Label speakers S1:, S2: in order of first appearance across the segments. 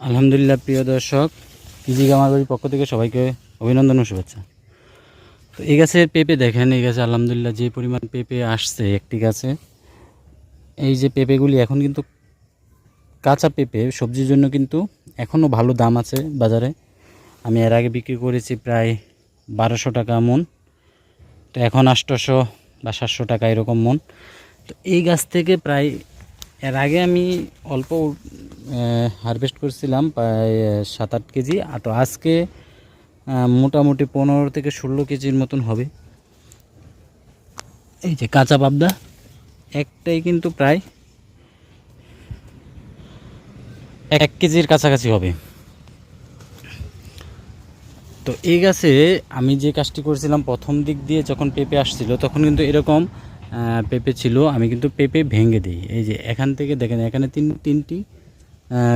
S1: আলহামদুলিল্লাহ, প্রিয় দর্শক ইজি গামার বাড়ির পক্ষ থেকে সবাইকে অভিনন্দন ও শুভেচ্ছা। তো এই গাছের পেঁপে দেখেন, এই গাছে আলহামদুলিল্লাহ যে পরিমাণ পেঁপে আসছে, একটি গাছে, এই যে পেঁপেগুলি এখন কিন্তু কাঁচা পেঁপে, সবজির জন্য কিন্তু এখনও ভালো দাম আছে বাজারে। আমি এর আগে বিক্রি করেছি প্রায় বারোশো টাকা মন, তো এখন আটশোশো বা সাতশো টাকা এরকম মন। তো এই গাছ থেকে প্রায়, এর আগে আমি অল্প হারভেস্ট করছিলাম প্রায় সাত আট কেজি। আর তো আজকে মোটামুটি পনেরো থেকে ষোলো কেজির মতন হবে। এই যে কাঁচা পাবদা, একটাই কিন্তু প্রায় এক কেজির কাছাকাছি হবে। তো এই গাছে আমি যে কাজটি করেছিলাম প্রথম দিক দিয়ে যখন পেঁপে আসছিল, তখন কিন্তু এরকম পেঁপে ছিল, আমি কিন্তু পেঁপে ভেঙে দিই। এই যে এখান থেকে দেখেন, এখানে তিন তিনটি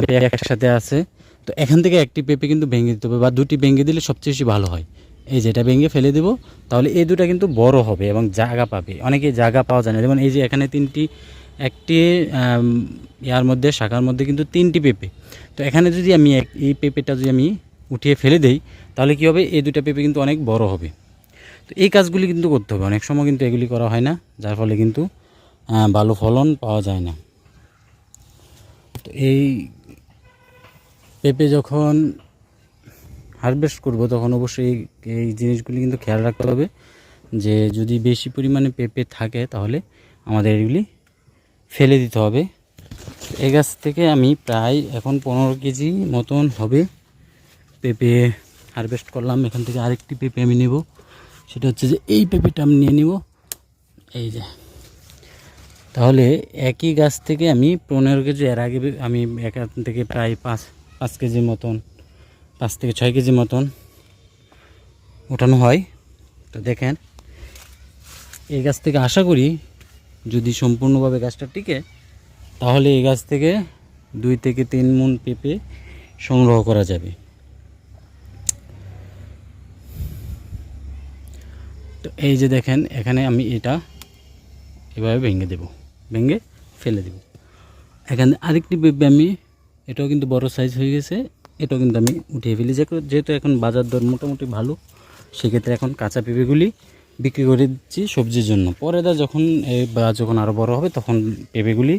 S1: পেঁপে একসাথে আছে। তো এখান থেকে একটি পেঁপে কিন্তু ভেঙে দিতে হবে বা দুটি ভেঙে দিলে সবচেয়ে বেশি ভালো হয়। এই যেটা ভেঙে ফেলে দেবো, তাহলে এই দুটা কিন্তু বড় হবে এবং জায়গা পাবে। অনেকে জায়গা পাওয়া যায় না। যেমন এই যে এখানে তিনটি, একটি ইয়ার মধ্যে, শাখার মধ্যে কিন্তু তিনটি পেঁপে। তো এখানে যদি আমি এই পেঁপেটা যদি আমি উঠিয়ে ফেলে দেই, তাহলে কী হবে? এই দুটা পেঁপে কিন্তু অনেক বড় হবে। তো এই কাজগুলি কিন্তু করতে হবে। অনেক সময় কিন্তু এগুলি করা হয় না, যার ফলে কিন্তু ভালো ফলন পাওয়া যায় না। তো এই পেঁপে যখন হারভেস্ট করব, তখন অবশ্যই এই জিনিসগুলি কিন্তু খেয়াল রাখতে হবে যে যদি বেশি পরিমাণে পেঁপে থাকে, তাহলে আমাদের এগুলি ফেলে দিতে হবে। এই গাছ থেকে আমি প্রায় এখন পনেরো কেজি মতন হবে পেঁপে হারভেস্ট করলাম। এখান থেকে আরেকটি পেঁপে আমি নেব। সেটা হচ্ছে যে এই পেঁপেটা আমি নিয়ে নিব। এই যে তাহলে একই গাছ থেকে আমি পনেরো কেজি, এর আগে আমি এখান থেকে প্রায় পাঁচ পাঁচ কেজি মতন, পাঁচ থেকে ছয় কেজি মতন ওঠানো হয়। তো দেখেন, এই গাছ থেকে আশা করি যদি সম্পূর্ণভাবে গাছটা টিকে, তাহলে এই গাছ থেকে দুই থেকে তিন মন পেঁপে সংগ্রহ করা যাবে। তো এই যে দেখেন, এখানে আমি এটা এভাবে ভেঙে দেব, ভেঙে ফেলে দেব। এখানে আরেকটি পেঁপে আমি, এটাও কিন্তু বড় সাইজ হয়ে গেছে, এটাও কিন্তু আমি উঠিয়ে ফেলি। যেহেতু এখন বাজার দর মোটামুটি ভালো, সেক্ষেত্রে এখন কাঁচা পেঁপেগুলি বিক্রি করে দিচ্ছি সবজির জন্য। পরে দা যখন এই বা যখন আরও বড় হবে, তখন পেঁপেগুলি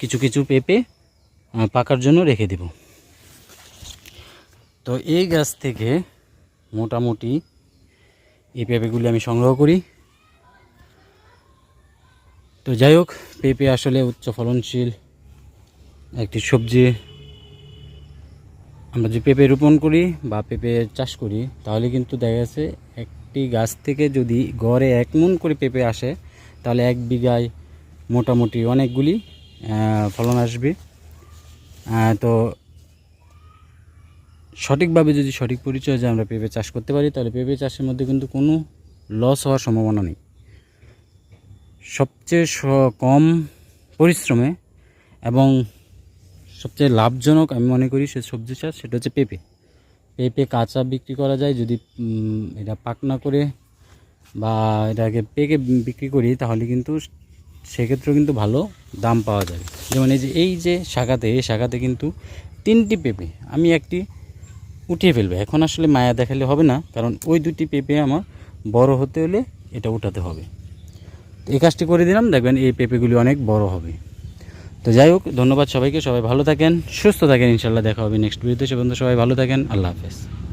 S1: কিছু কিছু পেঁপে পাকার জন্য রেখে দেব। তো এই গাছ থেকে মোটামুটি এই পেঁপেগুলি আমি সংগ্রহ করি। তো যাই হোক, পেঁপে আসলে উচ্চ ফলনশীল একটি সবজি। আমরা যদি পেঁপে রোপণ করি বা পেঁপে চাষ করি, তাহলে কিন্তু দেখা যাচ্ছে একটি গাছ থেকে যদি গড়ে এক মন করে পেঁপে আসে, তাহলে এক বিঘায় মোটামুটি অনেকগুলি ফলন আসবে। তো সঠিকভাবে যদি সঠিক পরিচয় যে আমরা পেঁপে চাষ করতে পারি, তাহলে পেঁপে চাষের মধ্যে কিন্তু কোনো লস হওয়ার সম্ভাবনা নেই। সবচেয়ে কম পরিশ্রমে এবং সবচেয়ে লাভজনক আমি মনে করি সে সবজি চাষ, সেটা হচ্ছে পেঁপে। পেঁপে কাঁচা বিক্রি করা যায়, যদি এটা পাক না করে বা এটাকে পেকে বিক্রি করি, তাহলে কিন্তু সেক্ষেত্রেও কিন্তু ভালো দাম পাওয়া যাবে যেমন এই যে এই যে শাখাতে, এই শাখাতে কিন্তু তিনটি পেঁপে আমি একটি উঠিয়ে ফেলবে। এখন আসলে মায়া দেখালে হবে না, কারণ ওই দুটি পেঁপে আমার বড় হতে হলে এটা উঠাতে হবে। এই কাজটি করে দিলাম, দেখবেন এই পেঁপেগুলি অনেক বড় হবে। তো যাই হোক, ধন্যবাদ সবাইকে, সবাই ভালো থাকেন, সুস্থ থাকেন, ইনশাল্লাহ দেখা হবে নেক্সট ভিডিওতে। সে সবাই ভালো থাকেন, আল্লাহ হাফেজ।